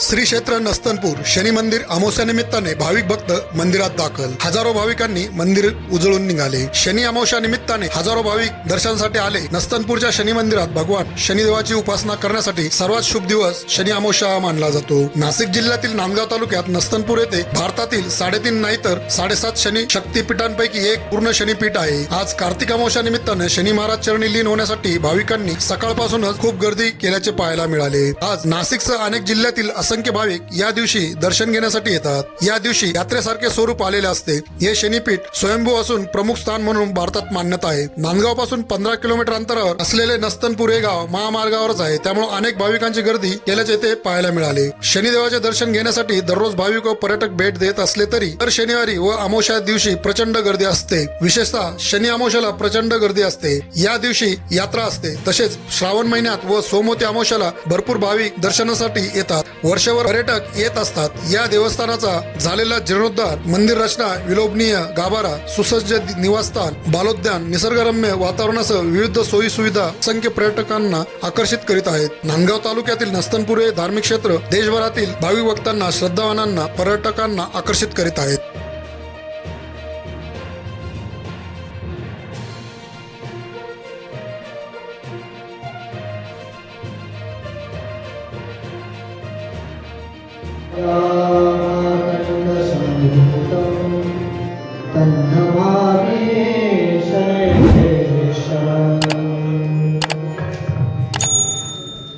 श्री क्षेत्र नस्तनपूर शनी मंदिर अमावस्यानिमित्ताने भाविक भक्त मंदिरात दाखल. हजारो भाविकांनी मंदिर उजळून निघाले. शनी अमावस्या निमित्ताने हजारो भाविक दर्शनासाठी आले. नस्तनपूरच्या शनी मंदिरात भगवान शनिदेवाची उपासना करण्यासाठी सर्वात शुभ दिवस शनी अमावस्या मानला जातो. नाशिक जिल्ह्यातील नांदगाव तालुक्यात नस्तनपूर येथे भारतातील साडेतीन नाही तर साडेसात शनी शक्तीपीठांपैकी एक पूर्ण शनीपीठ आहे. आज कार्तिक अमावस्या निमित्ताने शनी महाराज चरणी लीन होण्यासाठी भाविकांनी सकाळपासूनच खूप गर्दी केल्याचे पाहायला मिळाले. आज नाशिकसह अनेक जिल्ह्यातील असंख्य भाविक या दिवशी दर्शन घेण्यासाठी येतात. या दिवशी यात्रेसारखे स्वरूप आलेले असते. हे शनीपीठ स्वयंभू असून प्रमुख स्थान म्हणून भारतात मान्यता आहे. नांदगावपासून पंधरा किलोमीटर अंतरावर असलेले नस्तनपूर हे गाव महामार्गावरच आहे. त्यामुळे अनेक भाविकांची गर्दी केल्याचे ते पाहायला मिळाले. शनिदेवाचे दर्शन घेण्यासाठी दररोज भाविक व पर्यटक भेट देत असले तरी तर शनिवारी व अमावस्या दिवशी प्रचंड गर्दी असते. विशेषतः शनी अमावस्याला प्रचंड गर्दी असते. या दिवशी यात्रा असते. तसेच श्रावण महिन्यात व सोमवती अमावस्याला भरपूर भाविक दर्शनासाठी येतात. वर्षभर पर्यटक येत असतात. या देवस्थानाचा झालेला जीर्णोद्धार मंदिर रचना विलोभनीय गाभारा सुसज्ज निवासस्थान बालोद्यान निसर्गरम्य वातावरणासह विविध सोयी सुविधा असंख्य पर्यटकांना आकर्षित करीत आहेत. नांदगाव तालुक्यातील नस्तनपूर हे धार्मिक क्षेत्र देशभरातील भावी भक्तांना श्रद्धावानांना पर्यटकांना आकर्षित करीत आहेत.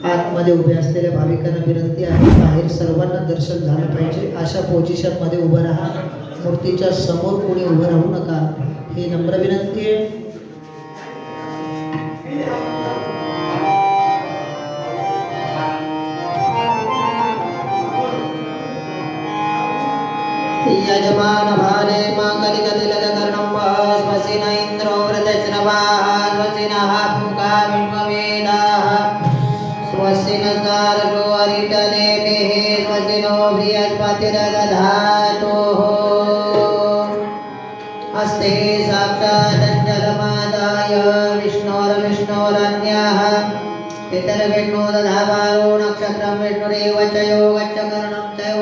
आतमध्ये उभे असलेल्या भाविकांना विनंती आहे बाहेर सर्वांना दर्शन झालं पाहिजे. अशा पोझिशनमध्ये उभं राहा. मूर्तीच्या समोर कोणी उभं राहू नका. ही नम्र विनंती आहे. स्वस्ति न सारसो हरितनेमिः स्वस्ति नो बृहस्पतिरदधातुः अस्ते साक्षादञ्जलमादाय विष्णोर्विष्णोरन्यः पितर्विष्णो दधावारो नक्षत्रं विष्णुरेव च योगच्च करणं चैव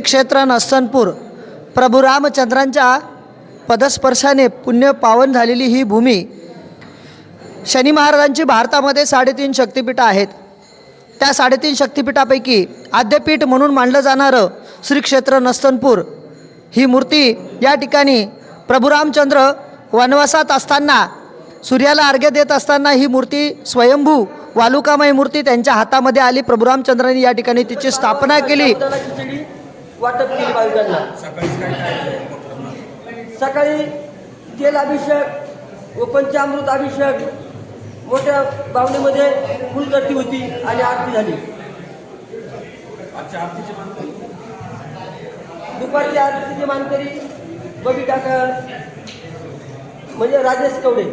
श्री क्षेत्र नस्तनपूर प्रभू रामचंद्रांच्या पदस्पर्शाने पुण्य पावन झालेली ही भूमी शनी महाराजांची भारतामध्ये साडेतीन शक्तिपीठं आहेत. त्या साडेतीन शक्तिपीठापैकी आद्यपीठ म्हणून मानलं जाणारं श्री क्षेत्र नस्तनपूर ही मूर्ती या ठिकाणी प्रभू रामचंद्र वनवासात असताना सूर्याला अर्घ्य देत असताना ही मूर्ती स्वयंभू वालुकामय मूर्ती त्यांच्या हातामध्ये आली. प्रभू रामचंद्रांनी या ठिकाणी तिची स्थापना केली. वाटप केली भाविकांना सकाळी तेल अभिषेक व पंचामृत अभिषेक मोठ्या बावणीमध्ये फुलगर्दी होती आणि आरती झाली. दुपारची आरतीची मानकरी बबी काका म्हणजे Rajesh Kawade.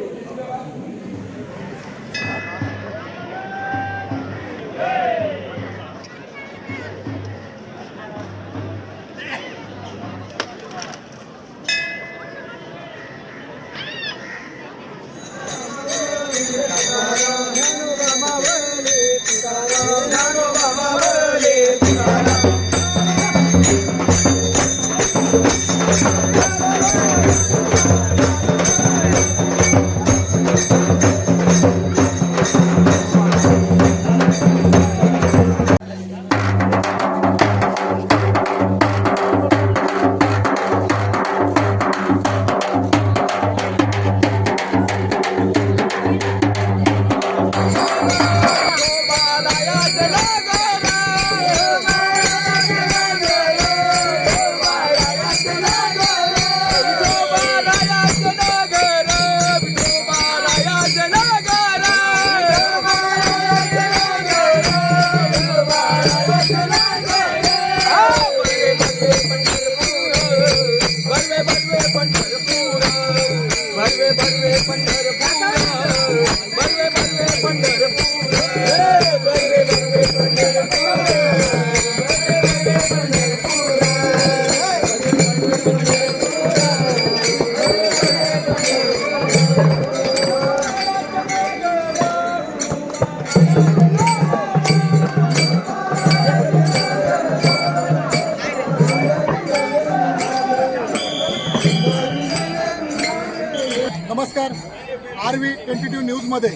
R V twenty two न्यूजमध्ये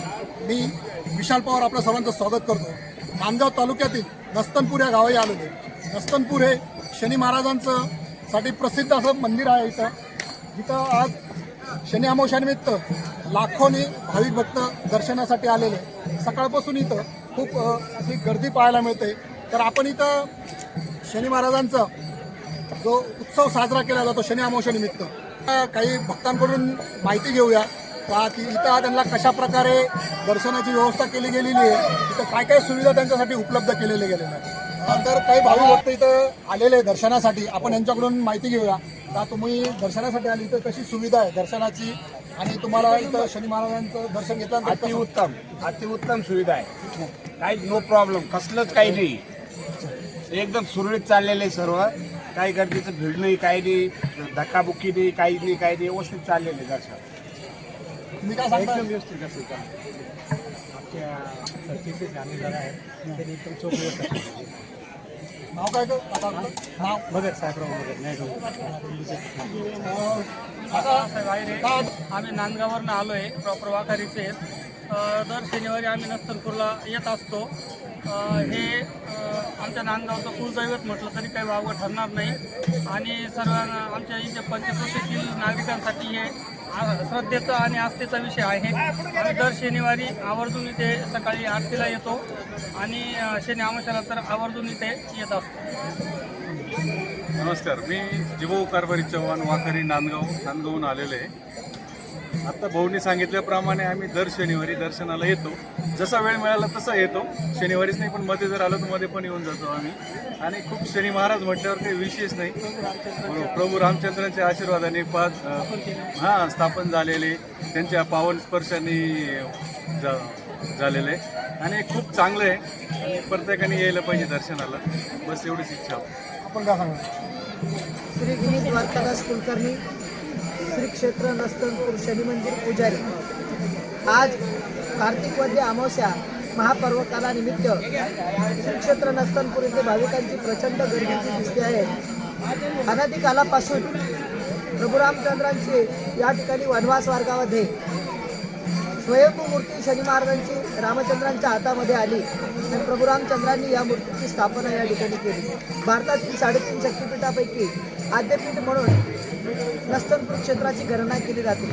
मी विशाल पवार आपल्या सर्वांचं स्वागत करतो. नांदगाव तालुक्यातील नस्तनपूर या गावी आलेले नस्तनपूर हे शनी महाराजांचं साठी प्रसिद्ध असं मंदिर आहे इथं. जिथं आज शनी अमावश्यानिमित्त लाखोनी भाविक भक्त दर्शनासाठी आलेले सकाळपासून इथं खूप अशी गर्दी पाहायला मिळते. तर आपण इथं शनी महाराजांचं जो उत्सव साजरा केला जातो शनी अमावश्यानिमित्त काही भक्तांकडून माहिती घेऊया. पहा की इथं त्यांना कशा प्रकारे दर्शनाची व्यवस्था केली गेलेली आहे इथं काय काय सुविधा त्यांच्यासाठी उपलब्ध केलेल्या गेलेल्या आहेत. तर काही भाविक भक्त इथं आलेले दर्शनासाठी. आपण यांच्याकडून माहिती घेऊया. का तुम्ही दर्शनासाठी आली इथं कशी सुविधा आहे दर्शनाची? आणि तुम्हाला इथं शनी महाराजांचं दर्शन घेतल्यानंतर अतिउत्तम अतिउत्तम सुविधा आहे. काही नो प्रॉब्लेम कसलंच काही नाही. एकदम सुरळीत चाललेलं आहे सर्व. काही गर्दीचं भीड नाही काही नाही धक्काबुक्की नाही काही नाही काही नाही. व्यवस्थित चाललेलं आहे दर्शन. तुम्ही काय सांगता व्यवस्थित असं नाव काय गं? आता नाव? भगत साहेबराव भगत नाही आता आम्ही नांदगाववरनं आलो आहे प्रॉपर वाखारीचे दर शनिवारी आम्ही नस्तनपूरला येत असतो. अ, हे आमच्या नांदगावचं कुलदैवत म्हटलं तरी काही वावगं ठरणार नाही. आणि सर्वांना आमच्या इथे पंचक्रोशीतील नागरिकांसाठी हे श्रद्धेचा आणि आस्थेचा विषय आहे. दर शनिवारी आवर्जून इथे सकाळी आरतीला येतो. आणि शनी अमावस्याला तर आवर्जून इथे येत असतो. नमस्कार. मी जिभाऊ कारभारी चव्हाण वाखरी नांदगाव नांदगावहून आलेलो आहे. आता भाऊनी सांगितल्याप्रमाणे आम्ही दर शनिवारी दर्शनाला येतो. जसा वेळ मिळाला तसा येतो. शनिवारीच नाही पण मध्ये जर आलो तर मध्ये पण येऊन जातो आम्ही. आणि खूप शनी महाराज म्हटल्यावर काही विशेष नाही. प्रभू रामचंद्रांच्या आशीर्वादाने पाच हां स्थापन झालेले. त्यांच्या पावन स्पर्शाने जा- झालेलं. आहे आणि खूप चांगलं आहे. आणि प्रत्येकाने यायला पाहिजे दर्शनाला. बस एवढीच इच्छा. आपण काय सांगणार? श्री गुरु द्वारकादास कुलकर्णी श्री क्षेत्र नस्तनपूर शनी मंदिर पुजारी. आज कार्तिक वद्य अमावस्या महापर्व कालानिमित्त श्री क्षेत्र नस्तनपूर येथे भाविकांची प्रचंड गर्दीची दिसते आहे. अनादी कालापासून या ठिकाणी वनवास मार्गामध्ये स्वयंभू मूर्ती शनी महाराजांची रामचंद्रांच्या हातामध्ये आली. आणि प्रभुरामचंद्रांनी या मूर्तीची स्थापना या ठिकाणी केली. भारतातील साडेतीन शक्तिपीठापैकी आद्यपीठ म्हणून नस्तनपूर क्षेत्राची गणना केली जाते.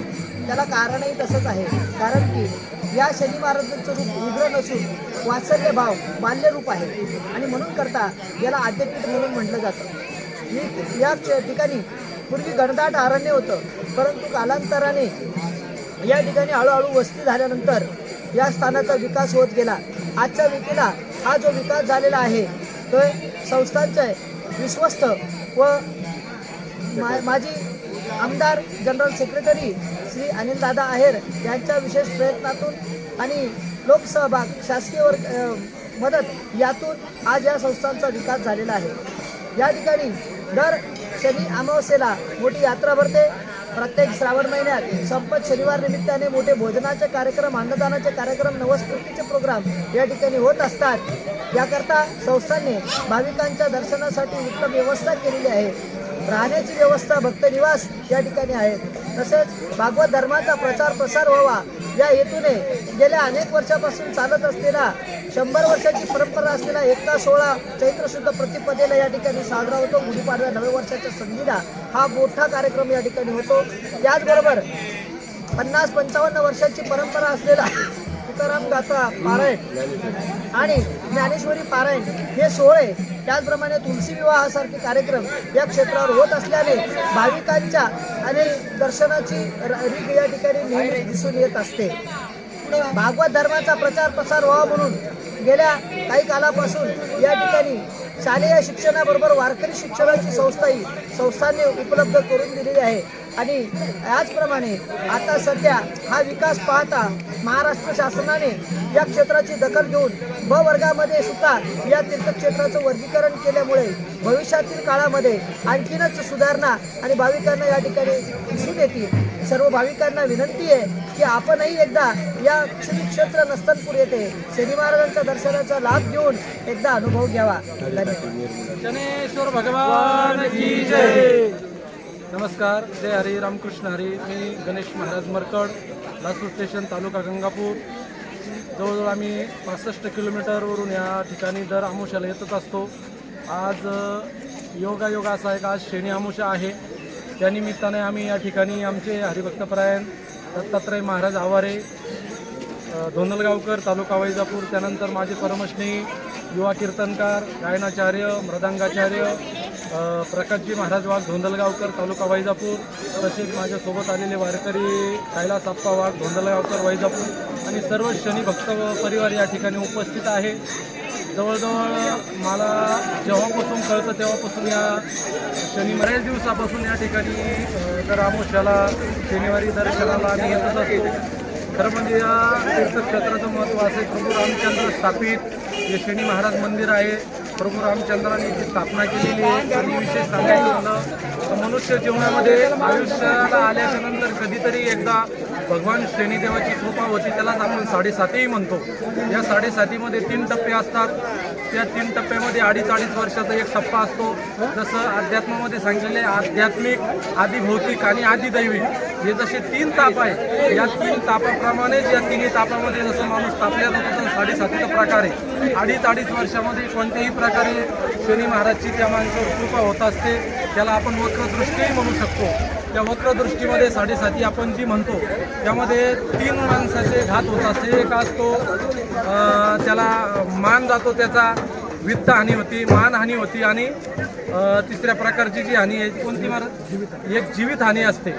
त्याला कारणही तसंच आहे. कारण की या शनी महाराजांचं रूप उग्र नसून वात्सल्य भाव बाल्यरूप आहे. आणि म्हणून करता याला आद्यपीठ म्हणून म्हटलं जातं. मी या ठिकाणी पूर्वी घनदाट अरण्य होतं. परंतु कालांतराने या ठिकाणी हळूहळू वस्ती झाल्यानंतर या स्थानाचा विकास होत गेला. आजच्या विकेला हा जो विकास झालेला आहे तो संस्थांचे विश्वस्त व मा माझी आमदार जनरल सेक्रेटरी श्री अनिलदादा आहेर यांच्या विशेष प्रयत्नातून आणि लोकसहभाग शासकीय वर्ग मदत यातून आज या संस्थांचा विकास झालेला आहे. या ठिकाणी दर शनी अमावस्येला मोठी यात्रा भरते. प्रत्येक श्रावण महिन्यात संपत शनिवार निमित्ताने मोठे भोजनाचे कार्यक्रम अन्नदानाचे कार्यक्रम नवस्फूर्तीचे प्रोग्राम या ठिकाणी होत असतात. याकरता संस्थांनी भाविकांच्या दर्शनासाठी उत्तम व्यवस्था केलेली आहे. राहण्याची व्यवस्था भक्त निवास या ठिकाणी आहेत. तसेच भागवत धर्माचा प्रचार प्रसार व्हावा या हेतूने गेल्या अनेक वर्षापासून चालत असलेला शंभर वर्षाची परंपरा असलेला एकता सोहळा चैत्रशुद्ध प्रतिपदेला या ठिकाणी साजरा होतो. गुढीपाडव्या नव्या वर्षाच्या संधीला हा मोठा कार्यक्रम या ठिकाणी होतो. त्याचबरोबर पन्नास पंचावन्न वर्षाची परंपरा असलेला तुकाराम गाथा पारायण आणि ज्ञानेश्वरी पारायण हे सोहळे त्याचप्रमाणे तुलसी विवाहासारखे कार्यक्रम या क्षेत्रावर होत असल्याने भाविकांच्या आणि दर्शनाची र- रीत या ठिकाणी नेहमी दिसून येत असते. भागवत धर्माचा प्रचार प्रसार व्हावा म्हणून गेल्या काही कालापासून या ठिकाणी शालेय शिक्षणाबरोबर वारकरी शिक्षणाची संस्थाही संस्थांनी उपलब्ध करून दिलेली आहे. आणि याचप्रमाणे आता सध्या हा विकास पाहता महाराष्ट्र शासनाने या क्षेत्राची दखल घेऊन ब वर्गामध्ये सुद्धा या तीर्थक्षेत्राचं वर्गीकरण केल्यामुळे भविष्यातील काळामध्ये आणखीनच सुधारणा आणि भाविकांना या ठिकाणी दिसून येतील. सर्व भाविकांना विनंती आहे की आपणही एकदा या श्री क्षेत्र नस्तनपूर येथे शनी महाराजांच्या दर्शनाचा लाभ घेऊन एकदा अनुभव घ्यावा. धन्यवाद. भगवान की जय. नमस्कार जय हरी रामकृष्ण हरी. मी गणेश महाराज मरकड लासूर स्टेशन तालुका गंगापूर. जवळजवळ आम्ही पासष्ट किलोमीटरवरून या ठिकाणी दर आमुष्याला येतच असतो. आज अ, योगायोग असा आहे का आज श्रेणी आमुषा आहे. त्यानिमित्ताने आम्ही या ठिकाणी आमचे हरिभक्तपरायण दत्तात्रय महाराज आवारे धोंदलगावकर तालुका वैजापूर त्यानंतर माझे परमश्नी युवा कीर्तनकार गायनाचार्य मृदांगाचार्य प्रकाशजी महाराज वाघ धोंदलगावकर तालुका वैजापूर तसेच माझ्यासोबत आलेले वारकरी कैलास आप्पा वाघ धोंदलगावकर वैजापूर आणि सर्व शनी भक्त परिवार या ठिकाणी उपस्थित आहे. जवळजवळ मला जेव्हापासून कळतं तेव्हापासून या शनी बऱ्याच दिवसापासून या ठिकाणी अ, आमोशाला शनिवारी दर्शनाला आम्ही येतच असतो. खरं म्हणजे या तीर्थक्षेत्राचं महत्त्व असेल प्रभू रामचंद्र स्थापित हे शनी महाराज मंदिर आहे प्रभू रामचंद्रांनी जी स्थापना केलेली आहे आणि विशेष सांगायचं झालं तर मनुष्य जीवनामध्ये आयुष्याला आल्याच्यानंतर कधीतरी एकदा भगवान शनिदेवाची कृपा होती त्यालाच आपण साडेसातीही म्हणतो. या साडेसातीमध्ये तीन टप्पे असतात. त्या तीन टप्प्यामध्ये अडीच अडीच वर्षाचा एक टप्पा असतो. जसं अध्यात्मामध्ये सांगितलेले आध्यात्मिक आदिभौतिक आणि आदिदैविक. हे जसे तीन ताप आहे या तीन तापाप्रमाणेच या तिन्ही तापामध्ये जसं माणूस तापल्या जातो तसं साडेसातीचा प्रकार आहे. अडीच अडीच वर्षामध्ये कोणत्याही प्रकारे शनी महाराजची त्या माणसावर कृपा होत असते त्याला आपण वक्रदृष्टीही म्हणू शकतो. त्या वक्रदृष्टीमध्ये साडेसाती आपण जी म्हणतो त्यामध्ये तीन माणसाचे घात होत असते. एक असतो त्याला मान जातो त्याचा वित्त हानी होती मानहानी होती आणि तिसऱ्या प्रकारची जी हानी आहे कोणती महाराज एक जीवित हानी असते.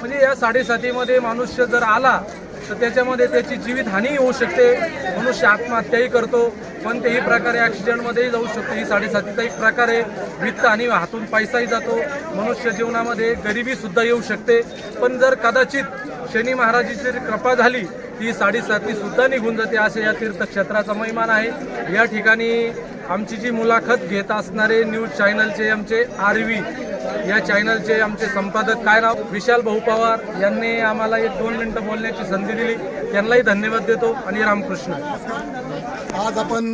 म्हणजे या साडेसातीमध्ये मनुष्य जर आला तर त्याच्यामध्ये त्याची जीवित हानी होऊ शकते. मनुष्य आत्महत्याही करतो. कोणत्याही प्रकारे ॲक्सिडेंटमध्येही जाऊ शकतो. ही साडेसातीचा एक प्रकार आहे. वित्त आणि हातून पैसाही जातो. मनुष्य जीवनामध्ये गरिबीसुद्धा येऊ शकते. पण जर कदाचित शनी महाराजाची कृपा झाली ती साडेसाती सुद्धा निघून जाते. असे या तीर्थक्षेत्राचा महिमान आहे. या ठिकाणी आमची जी मुलाखत घेत असणारे न्यूज चॅनलचे आमचे आरवी या चॅनलचे आमचे संपादक काय नाव? विशाल भाऊ पवार यांनी आम्हाला एक दोन मिनिटं बोलण्याची संधी दिली. त्यांनाही धन्यवाद देतो आणि रामकृष्ण. आज आपण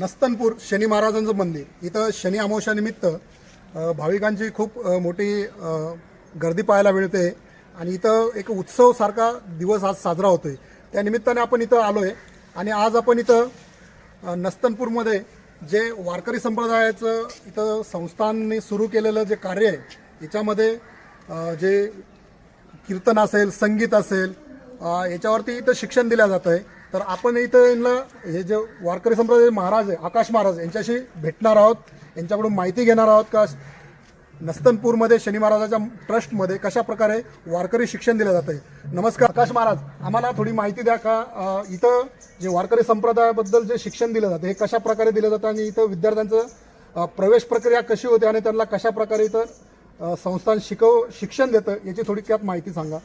नस्तनपूर शनी महाराजांचं मंदिर. इथं शनी अमावस्यानिमित्त भाविकांची खूप मोठी गर्दी पाहायला मिळते. आणि इथं एक उत्सवसारखा दिवस आज साजरा होतोय. त्या निमित्ताने आपण इथं आलो आहे आणि आज आपण इथं नस्तनपूरमध्ये जे वारकरी संप्रदायाचं इथं संस्थांनी सुरू केलेलं जे कार्य आहे याच्यामध्ये जे कीर्तन असेल संगीत असेल याच्यावरती इथं शिक्षण दिलं जातं आहे तर आपण इथं यांना हे जे वारकरी संप्रदाय महाराज आहे आकाश महाराज यांच्याशी भेटणार आहोत यांच्याकडून माहिती घेणार आहोत का? नस्तनपूरमध्ये शनी महाराजाच्या ट्रस्टमध्ये कशा प्रकारे वारकरी शिक्षण दिलं जातं आहे नमस्कार आकाश महाराज आम्हाला थोडी माहिती द्या का इथं जे वारकरी संप्रदायाबद्दल जे शिक्षण दिलं जातं हे कशा प्रकारे दिलं जातं आणि इथं विद्यार्थ्यांचं प्रवेश प्रक्रिया कशी होते आणि त्यांना कशा प्रकारे इथं संस्थान शिकव शिक्षण देतं याची थोडी त्यात माहिती सांगा.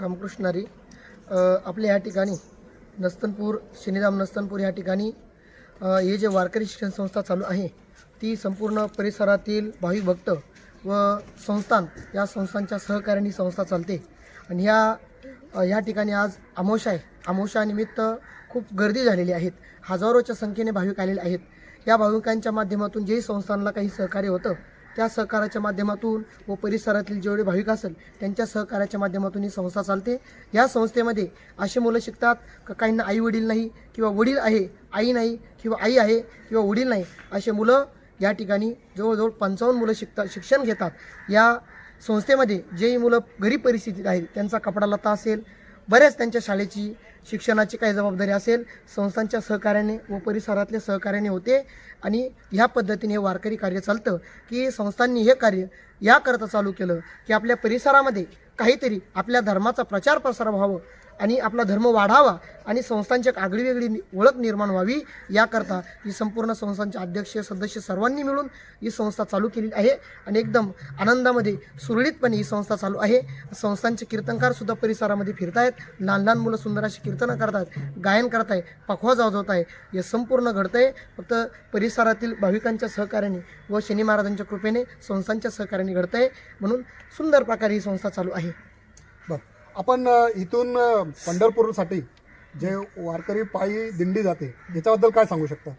रामकृष्णारी आपल्या ह्या ठिकाणी नस्तनपूर शनिधाम नस्तनपूर ह्या ठिकाणी हे जे वारकरी शिक्षण संस्था चालू आहे ती संपूर्ण परिसरातील भाविक भक्त व संस्थान या संस्थांच्या सहकार्याने संस्था चालते. आणि ह्या या ठिकाणी आज आमोशा आहे. आमोशानिमित्त खूप गर्दी झालेली आहेत हजारोच्या संख्येने भाविक आलेले आहेत. या भाविकांच्या माध्यमातून जे संस्थांना काही सहकार्य होतं त्या सहकाराच्या माध्यमातून व परिसरातील जेवढे भाविक असेल त्यांच्या सहकार्याच्या माध्यमातून ही संस्था चालते. या संस्थेमध्ये असे मुलं शिकतात का काहींना आई वडील नाही किंवा वडील आहे आई नाही किंवा आई आहे किंवा वडील नाही असे मुलं या ठिकाणी जवळजवळ पंचावन्न मुलं शिकतात शिक्षण घेतात. या संस्थेमध्ये जेही मुलं गरीब परिस्थितीत आहेत त्यांचा कपडा लता असेल बऱ्याच त्यांच्या शाळेची शिक्षणाची काही जबाबदारी असेल. संस्थांच्या सहकार्याने व परिसरातल्या सहकार्याने होते. आणि ह्या पद्धतीने हे वारकरी कार्य चालतं की संस्थांनी हे कार्य याकरता चालू केलं की आपल्या परिसरामध्ये काहीतरी आपल्या धर्माचा प्रचार प्रसार व्हावं. आणि आपला धर्म वाढावा आणि संस्थांची एक आगळी वेगळी ओळख निर्माण व्हावी याकरता ही संपूर्ण संस्थांचे अध्यक्ष सदस्य सर्वांनी मिळून ही संस्था चालू केली आहे. आणि एकदम आनंदामध्ये सुरळीतपणे ही संस्था चालू आहे. संस्थांचे कीर्तनकार सुद्धा परिसरामध्ये फिरतायत. लहान लहान मुलं सुंदर अशी कीर्तनं करतात गायन करताय पखवा जावत आहे हे संपूर्ण घडतंय. फक्त परिसरातील भाविकांच्या सहकार्याने व शनी महाराजांच्या कृपेने संस्थांच्या सहकार्याने घडतंय. म्हणून सुंदर प्रकारे ही संस्था चालू आहे. आपण इथून पंढरपूरसाठी जे वारकरी पायी दिंडी जाते याच्याबद्दल काय सांगू शकता?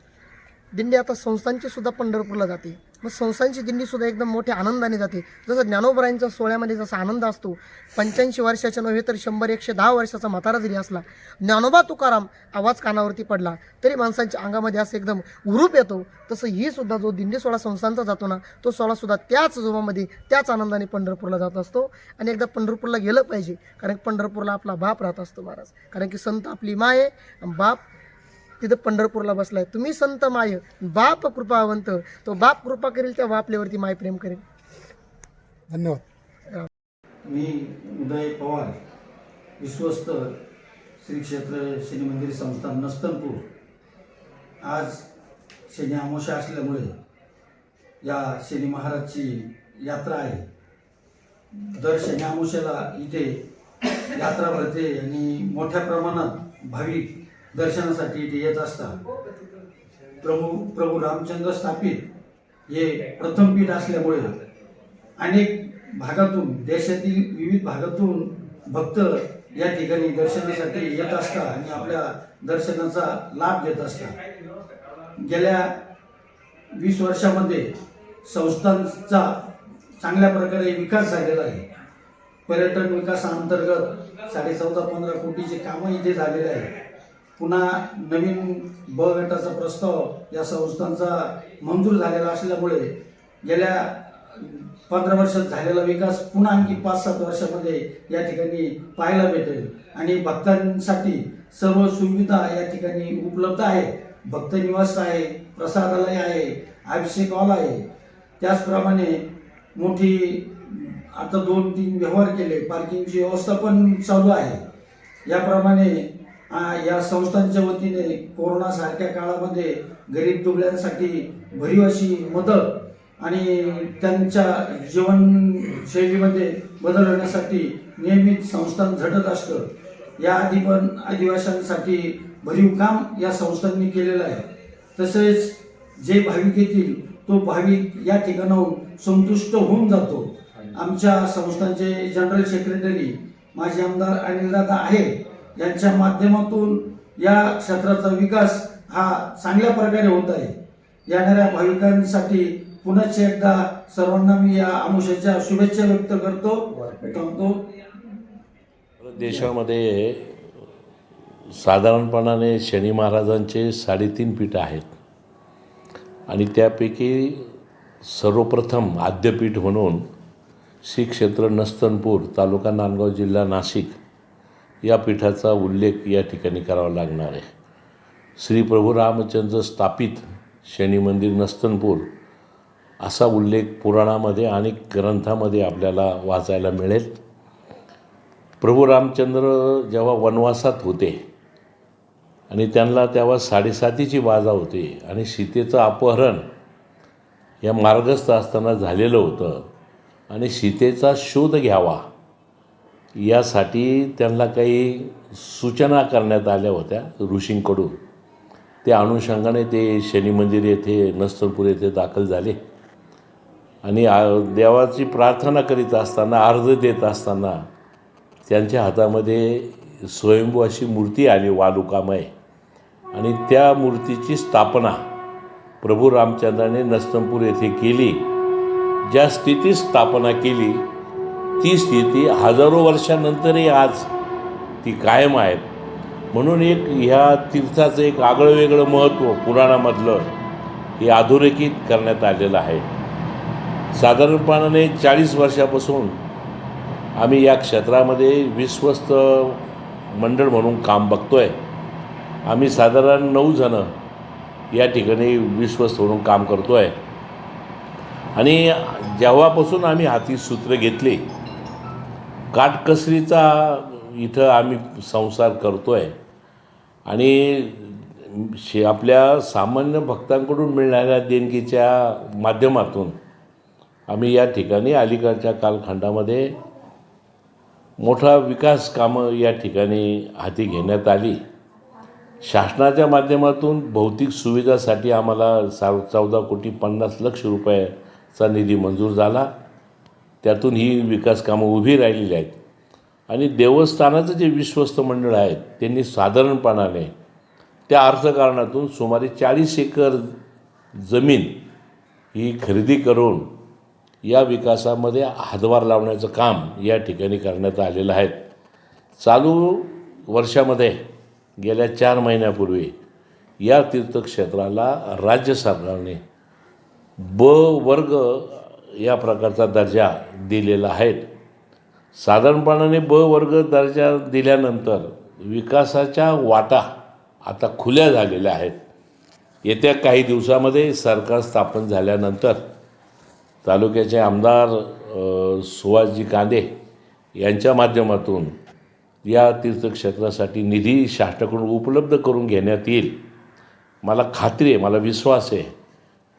दिंडी आता संस्थांची सुद्धा पंढरपूरला जाते. मग संस्थांची दिंडीसुद्धा एकदम मोठ्या आनंदाने जाते. जसं ज्ञानोबरायांच्या सोहळ्यामध्ये जसा आनंद असतो पंच्याऐंशी वर्षाच्या नव्हे तर शंभर एकशे दहा वर्षाचा म्हातारा जरी असला ज्ञानोबा तुकाराम आवाज कानावरती पडला तरी माणसांच्या अंगामध्ये असं एकदम उरूप येतो. तसं ही सुद्धा जो दिंडी सोहळा संस्थांचा जातो ना तो सोहळा सुद्धा त्याच जोमामध्ये त्याच आनंदाने पंढरपूरला जात असतो. आणि एकदा पंढरपूरला गेलं पाहिजे कारण पंढरपूरला आपला बाप राहत असतो महाराज. कारण की संत आपली माय आहे बाप तिथं पंढरपूरला बसलाय. तुम्ही संत माय बाप कृपावंत. तो बाप कृपा करेल त्या बापलेवरती माय प्रेम करेल. धन्यवाद. मी उदय पवार विश्वस्त श्री क्षेत्र शनी मंदिर संस्थान नस्तनपूर. आज शनी अमावस्या असल्यामुळे या शनी महाराजची यात्रा आहे. दर शनी अमावस्याला इथे यात्रा भरते आणि मोठ्या प्रमाणात भाविक दर्शनासाठी इथे येत असतात. प्रभू प्रभू रामचंद्र स्थापित हे प्रथम पीठ असल्यामुळे अनेक भागातून देशातील विविध भागातून भक्त या ठिकाणी दर्शनासाठी येत असतात आणि आपल्या दर्शनाचा लाभ घेत असतात. गेल्या वीस वर्षामध्ये संस्थांचा चांगल्या प्रकारे विकास झालेला आहे. पर्यटन विकासाअंतर्गत साडे चौदा पंधरा कोटीचे कामं इथे झालेले आहे पुन्हा नवीन ब गटाचा प्रस्ताव या संस्थांचा मंजूर झालेला असल्यामुळे गेल्या पंधरा वर्षात झालेला विकास पुन्हा आणखी पाच सात वर्षामध्ये या ठिकाणी पाहायला भेटेल आणि भक्तांसाठी सर्व सुविधा या ठिकाणी उपलब्ध आहे. भक्त निवास आहे प्रसादालय आहे अभिषेक हॉल आहे. त्याचप्रमाणे मोठी आता दोन तीन व्यवहार केले पार्किंगची व्यवस्था पण चालू आहे. याप्रमाणे या संस्थांच्या वतीने कोरोना सारख्या काळामध्ये गरीब दुबळ्यांसाठी भरीव अशी मदत आणि त्यांच्या जीवनशैलीमध्ये बदल होण्यासाठी नियमित संस्थान झटत असतं. या आधी पण आदिवासींसाठी भरीव काम या संस्थांनी केलेलं आहे. तसेच जे भाविक येतील तो भाविक या ठिकाणाहून संतुष्ट होऊन जातो. आमच्या संस्थांचे जनरल सेक्रेटरी माजी आमदार अनिलदादा आहे यांच्या माध्यमातून या क्षेत्राचा विकास हा चांगल्या प्रकारे होत आहे. येणाऱ्या भाविकांसाठी पुनश्च एकदा सर्वांना मी या अनुषाच्या शुभेच्छा व्यक्त करतो. थांबतो. देशामध्ये साधारणपणाने शनी महाराजांचे साडेतीन पीठ आहेत. आणि त्यापैकी सर्वप्रथम आद्यपीठ म्हणून श्री क्षेत्र नस्तनपूर तालुका नांदगाव जिल्हा नाशिक या पीठाचा उल्लेख या ठिकाणी करावा लागणार आहे. श्री प्रभू रामचंद्र स्थापित शनी मंदिर नस्तनपूर असा उल्लेख पुराणामध्ये आणि ग्रंथामध्ये आपल्याला वाचायला मिळेल. प्रभू रामचंद्र जेव्हा वनवासात होते आणि त्यांना तेव्हा साडेसातीची बाजा होती आणि सीतेचं अपहरण या मार्गस्थ असताना झालेलं होतं आणि सीतेचा शोध घ्यावा यासाठी त्यांना काही सूचना करण्यात आल्या होत्या ऋषींकडून. त्या अनुषंगाने ते शनी मंदिर येथे नस्तनपूर येथे दाखल झाले. आणि आ- देवाची प्रार्थना करीत असताना अर्ज देत असताना त्यांच्या हातामध्ये स्वयंभू अशी मूर्ती आली वालुकामय. आणि त्या मूर्तीची स्थापना प्रभू रामचंद्राने नस्तनपूर येथे केली. ज्या स्थितीत स्थापना केली ती स्थिती हजारो वर्षानंतरही आज ती कायम आहे. म्हणून एक ह्या तीर्थाचं एक आगळं वेगळं महत्त्व पुराणामधलं हे अधोरेखित करण्यात आलेलं आहे. साधारणपणाने चाळीस वर्षापासून आम्ही या क्षेत्रामध्ये विश्वस्त मंडळ म्हणून काम बघतो आहे आम्ही साधारण नऊ जणं या ठिकाणी विश्वस्त म्हणून काम करतो आहे आणि जेव्हापासून आम्ही हाती सूत्र घेतली काटकसरीचा इथं आम्ही संसार करतो आहे आणि शे आपल्या सामान्य भक्तांकडून मिळणाऱ्या देणगीच्या माध्यमातून आम्ही या ठिकाणी अलीकडच्या कालखंडामध्ये मोठा विकास कामं या ठिकाणी हाती घेण्यात आली. शासनाच्या माध्यमातून भौतिक सुविधासाठी आम्हाला सा चौदा कोटी पन्नास लक्ष रुपयाचा निधी मंजूर झाला. त्यातून ही विकास कामं उभी राहिलेली आहेत. आणि देवस्थानाचं जे विश्वस्त मंडळ आहेत त्यांनी साधारणपणाने त्या अर्थकारणातून सुमारे चाळीस एकर जमीन ही खरेदी करून या विकासामध्ये हातभार लावण्याचं काम या ठिकाणी करण्यात आलेलं आहे. चालू वर्षामध्ये गेल्या चार महिन्यापूर्वी या तीर्थक्षेत्राला राज्य सरकारने ब वर्ग या प्रकारचा दर्जा दिलेला आहे साधारणपणाने ब वर्ग दर्जा दिल्यानंतर विकासाच्या वाटा आता खुल्या झालेल्या आहेत. येत्या काही दिवसामध्ये सरकार स्थापन झाल्यानंतर तालुक्याचे आमदार सुभाषजी कांदे यांच्या माध्यमातून या तीर्थक्षेत्रासाठी निधी शासनाकडून उपलब्ध करून घेण्यात येईल. मला खात्री आहे मला विश्वास आहे.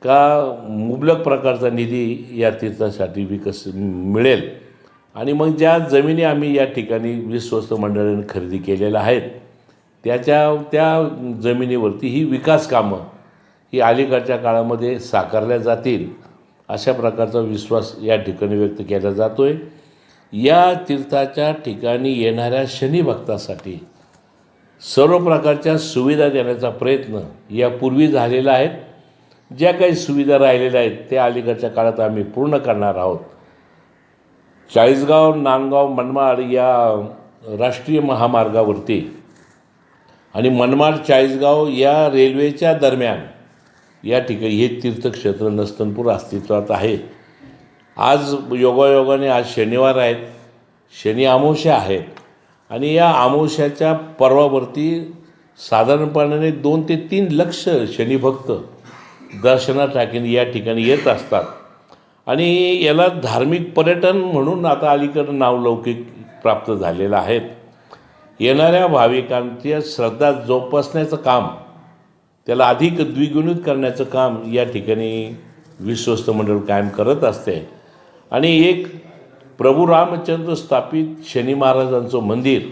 का मुबलक प्रकारचा निधी या तीर्थासाठी विकस मिळेल? आणि मग ज्या जमिनी आम्ही या ठिकाणी विश्वस्त मंडळाने खरेदी केलेल्या आहेत त्याच्या त्या जमिनीवरती ही विकास कामं ही अलीकडच्या काळामध्ये साकारल्या जातील अशा प्रकारचा विश्वास या ठिकाणी व्यक्त केला जातो आहे या तीर्थाच्या ठिकाणी येणाऱ्या शनिभक्तासाठी सर्व प्रकारच्या सुविधा देण्याचा प्रयत्न यापूर्वी झालेला आहे. ज्या काही सुविधा राहिलेल्या आहेत त्या अलीकडच्या काळात आम्ही पूर्ण करणार आहोत. चाळीसगाव नांदगाव मनमाड या राष्ट्रीय महामार्गावरती आणि मनमाड चाळीसगाव या रेल्वेच्या दरम्यान या ठिकाणी हे तीर्थक्षेत्र नस्तनपूर अस्तित्वात आहे. आज योगायोगाने आज शनिवार आहेत. शनी अमावस्या आहेत. आणि या अमावस्याच्या पर्वावरती साधारणपणाने दोन ते तीन लक्ष शनिभक्त दर्शनासाठी या ठिकाणी येत असतात. आणि याला धार्मिक पर्यटन म्हणून आता अलीकडं नावलौकिक प्राप्त झालेलं आहेत येणाऱ्या भाविकांची श्रद्धा जोपासण्याचं काम त्याला अधिक द्विगुणित करण्याचं काम या ठिकाणी विश्वस्त मंडळ कायम करत असते. आणि एक प्रभू रामचंद्र स्थापित शनी महाराजांचं मंदिर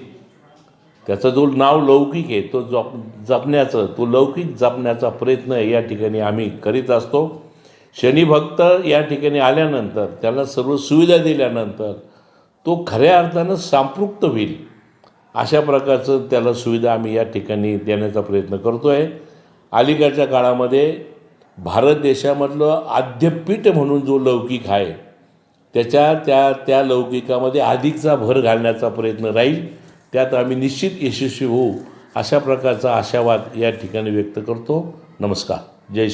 त्याचं जो नाव लौकिक आहे तो जप जपण्याचं तो लौकिक जपण्याचा प्रयत्न या ठिकाणी आम्ही करीत असतो. शनिभक्त या ठिकाणी आल्यानंतर त्याला सर्व सुविधा दिल्यानंतर तो खऱ्या अर्थानं संपृक्त होईल. अशा प्रकारचं त्याला सुविधा आम्ही या ठिकाणी देण्याचा प्रयत्न करतो आहे अलीकडच्या काळामध्ये भारत देशामधलं आद्यपीठ म्हणून जो लौकिक आहे त्याच्या त्या त्या लौकिकामध्ये अधिकचा भर घालण्याचा प्रयत्न राहील. त्यात आम्ही निश्चित यशस्वी होऊ अशा प्रकारचा आशावाद या ठिकाणी व्यक्त करतो. नमस्कार. जय